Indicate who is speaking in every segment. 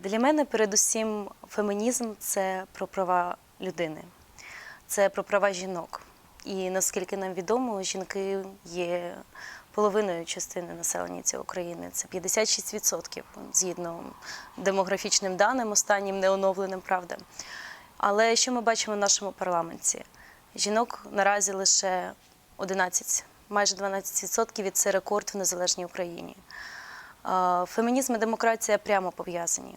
Speaker 1: Для мене передусім фемінізм це про права людини, це про права жінок. І наскільки нам відомо, жінки є половиною частини населення цієї країни. Це 56% згідно демографічним даним, останнім неоновленим, правда. Але що ми бачимо в нашому парламенті? Жінок наразі лише 11, майже 12% і це рекорд в незалежній Україні. Фемінізм і демократія прямо пов'язані.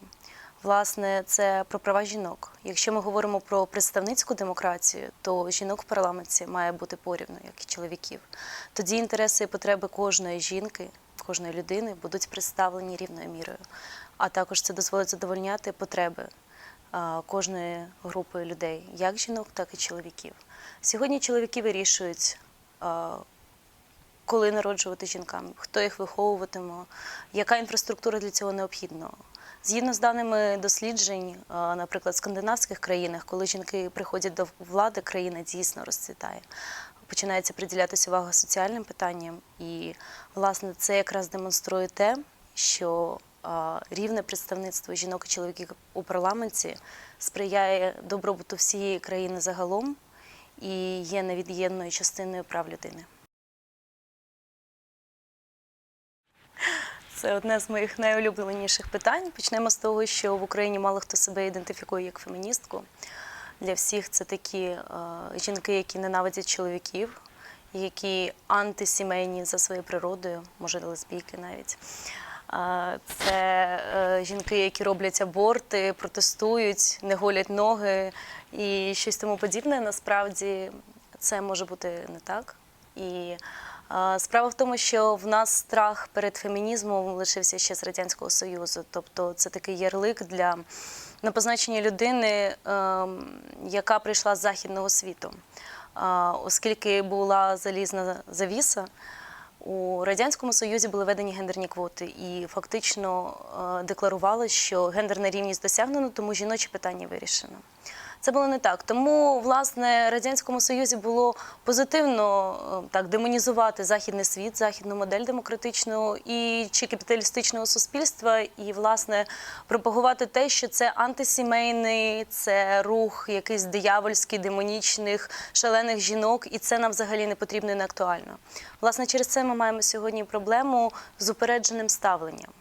Speaker 1: Власне, це про права жінок. Якщо ми говоримо про представницьку демократію, то жінок в парламенті має бути порівну, як і чоловіків. Тоді інтереси і потреби кожної жінки, кожної людини будуть представлені рівною мірою. А також це дозволить задовольняти потреби кожної групи людей, як жінок, так і чоловіків. Сьогодні чоловіки вирішують. Коли народжувати жінкам, хто їх виховуватиме, яка інфраструктура для цього необхідна. Згідно з даними досліджень, е, наприклад, в скандинавських країнах, коли жінки приходять до влади, країна дійсно розцвітає. Починається приділятися увага соціальним питанням, і власне це якраз демонструє те, що е, рівне представництво жінок і чоловіків у парламенті сприяє добробуту всієї країни загалом і є невід'ємною частиною прав людини. Це одне з моїх найулюбленіших питань. Почнемо з того, що в Україні мало хто себе ідентифікує як феміністку. Для всіх це такі е, жінки, які ненавидять чоловіків, які антисімейні за своєю природою, може лесбійки навіть. Е, Це е, жінки, які роблять аборти, протестують, не голять ноги і щось тому подібне. Насправді це може бути не так. І справа в тому, що в нас страх перед фемінізмом лишився ще з радянського союзу. Тобто, це такий ярлик для на позначення людини, ем, яка прийшла з західного світу. Оскільки була залізна завіса, у радянському союзі були введені гендерні квоти, і фактично е, декларували, що гендерна рівність досягнена, тому жіноче питання вирішено. Це було не так. Тому, власне, радянському союзі було позитивно е, так демонізувати західний світ, західну модель демократичного і чи капіталістичного суспільства, і власне пропагувати те, що це антисімейний, це рух якийсь диявольський, демонічних, шалених жінок, і це нам взагалі не потрібно і не актуально. Власне, через це ми маємо сьогодні проблему з упередженим ставленням.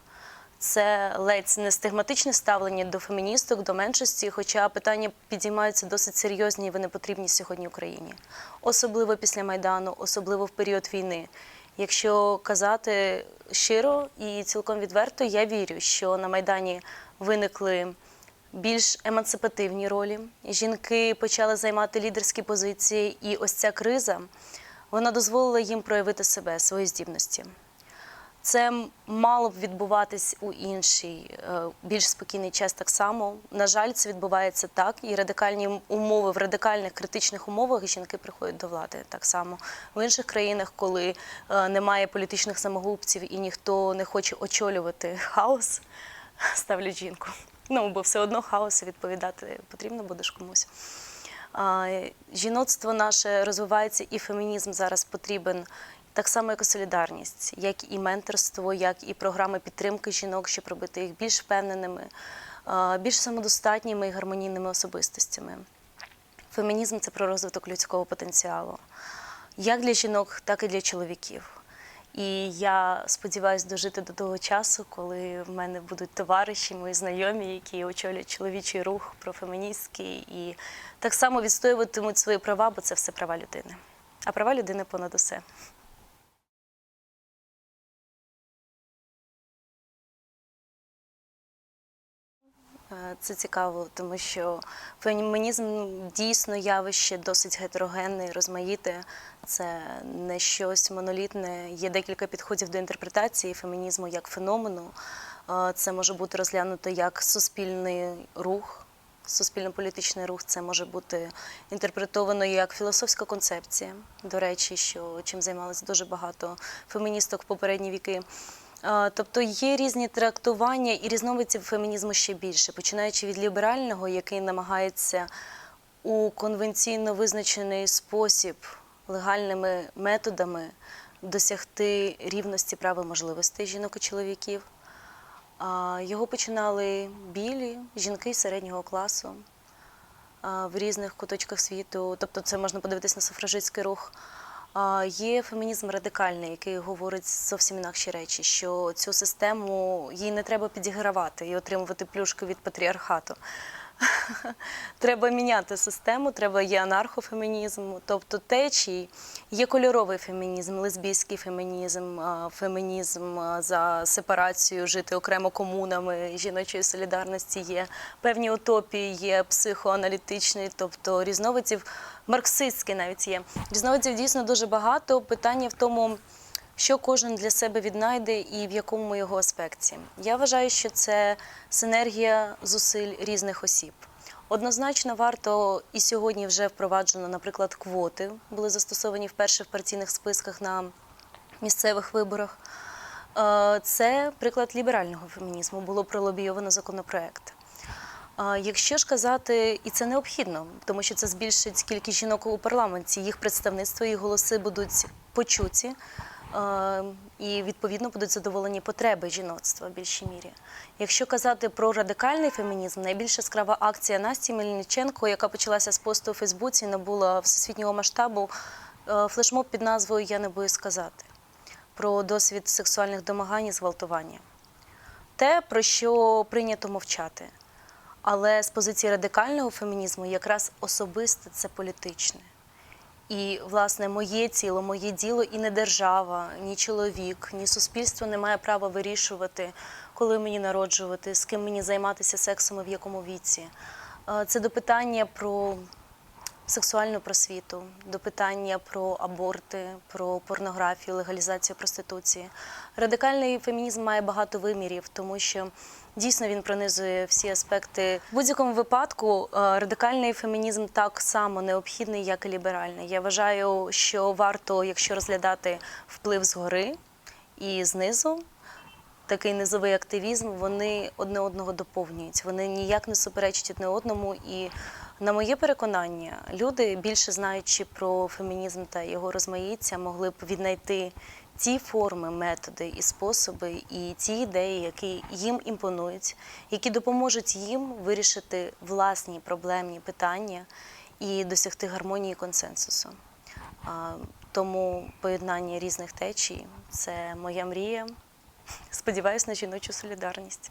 Speaker 1: Це ледь не стигматичне ставлення до феміністок, до меншості, хоча питання підіймаються досить серйозні і вони потрібні сьогодні Україні, особливо після майдану, особливо в період війни. Якщо казати щиро і цілком відверто, я вірю, що на майдані виникли більш емансипативні ролі. Жінки почали займати лідерські позиції, і ось ця криза вона дозволила їм проявити себе, свої здібності. Це мало б відбуватись у інший, е, більш спокійний час так само. На жаль, це відбувається так. І радикальні умови в радикальних критичних умовах жінки приходять до влади так само. В інших країнах, коли е, немає політичних самогубців і ніхто не хоче очолювати хаос, ставлять жінку. Ну, бо все одно хаосу відповідати потрібно будеш комусь. Жіноцтво наше розвивається, і фемінізм зараз потрібен так само, як і солідарність, як і менторство, як і програми підтримки жінок, щоб робити їх більш впевненими, більш самодостатніми і гармонійними особистостями. Фемінізм це про розвиток людського потенціалу, як для жінок, так і для чоловіків. І я сподіваюся дожити до того часу, коли в мене будуть товариші, мої знайомі, які очолюють чоловічий рух профеміністський і так само відстоюватимуть свої права, бо це все права людини. А права людини понад усе. Це цікаво, тому що фемінізм дійсно явище досить гетерогенне, розмаїте. Це не щось монолітне. Є декілька підходів до інтерпретації фемінізму як феномену. Е, Це може бути розглянуто як суспільний рух, суспільно-політичний рух. Це може бути інтерпретовано як філософська концепція. До речі, що чим займалися дуже багато феміністок в попередні віки. Тобто є різні трактування і різновидів фемінізму ще більше, починаючи від ліберального, який намагається у конвенційно визначений спосіб легальними методами досягти рівності прав і можливостей жінок і чоловіків. Його починали білі жінки середнього класу в різних куточках світу. Тобто, це можна подивитись на суфражистський рух. Є фемінізм радикальний, який говорить зовсім інакші речі, що цю систему їй не треба підігравати і отримувати плюшки від патріархату. Треба міняти систему, треба є анархофемінізм, тобто течії. Є кольоровий фемінізм, лесбійський фемінізм, фемінізм за сепарацію, жити окремо комунами жіночої солідарності. Є певні утопії, є психоаналітичний, тобто різновидів, марксистський навіть є. Різновидів дійсно дуже багато. Питання в тому, що кожен для себе віднайде і в якому його аспекті. Я вважаю, що це синергія зусиль різних осіб. Однозначно варто і сьогодні вже впроваджено, наприклад, квоти були застосовані вперше в партійних списках на місцевих виборах. Е, Це приклад ліберального фемінізму. Було пролобійовано законопроект. Якщо ж казати, і це необхідно, тому що це збільшить кількість жінок у парламенті, їх представництво, їх голоси будуть почуті, е, і відповідно будуть задоволені потреби жіноцтва в більшій мірі. Якщо казати про радикальний фемінізм, найбільш яскрава акція Насті Мельниченко, яка почалася з посту у Фейсбуці, набула всесвітнього масштабу е, флешмоб під назвою Я не боюсь сказати про досвід сексуальних домагань і зґвалтування. Те, про що прийнято мовчати. Але з позиції радикального фемінізму якраз особисте це політичне. І, власне, моє тіло, моє діло і не держава, ні чоловік, ні суспільство не має права вирішувати, коли мені народжувати, з ким мені займатися сексом і в якому віці. Е, Це до питання про сексуальну просвіту, до питання про аборти, про порнографію, легалізацію проституції. Радикальний фемінізм має багато вимірів, тому що дійсно він пронизує всі аспекти. В будь-якому випадку е, радикальний фемінізм так само необхідний, як і ліберальний. Я вважаю, що варто, якщо розглядати вплив згори і знизу, такий низовий активізм, вони одне одного доповнюють. Вони ніяк не суперечать одне одному. І, на моє переконання, люди, більше знаючи про фемінізм та його розмаїття, могли б віднайти ті форми, методи і способи, і ті ідеї, які їм імпонують, які допоможуть їм вирішити власні проблемні питання і досягти гармонії і консенсусу. Тому поєднання різних течій це моя мрія. Сподіваюсь на жіночу солідарність.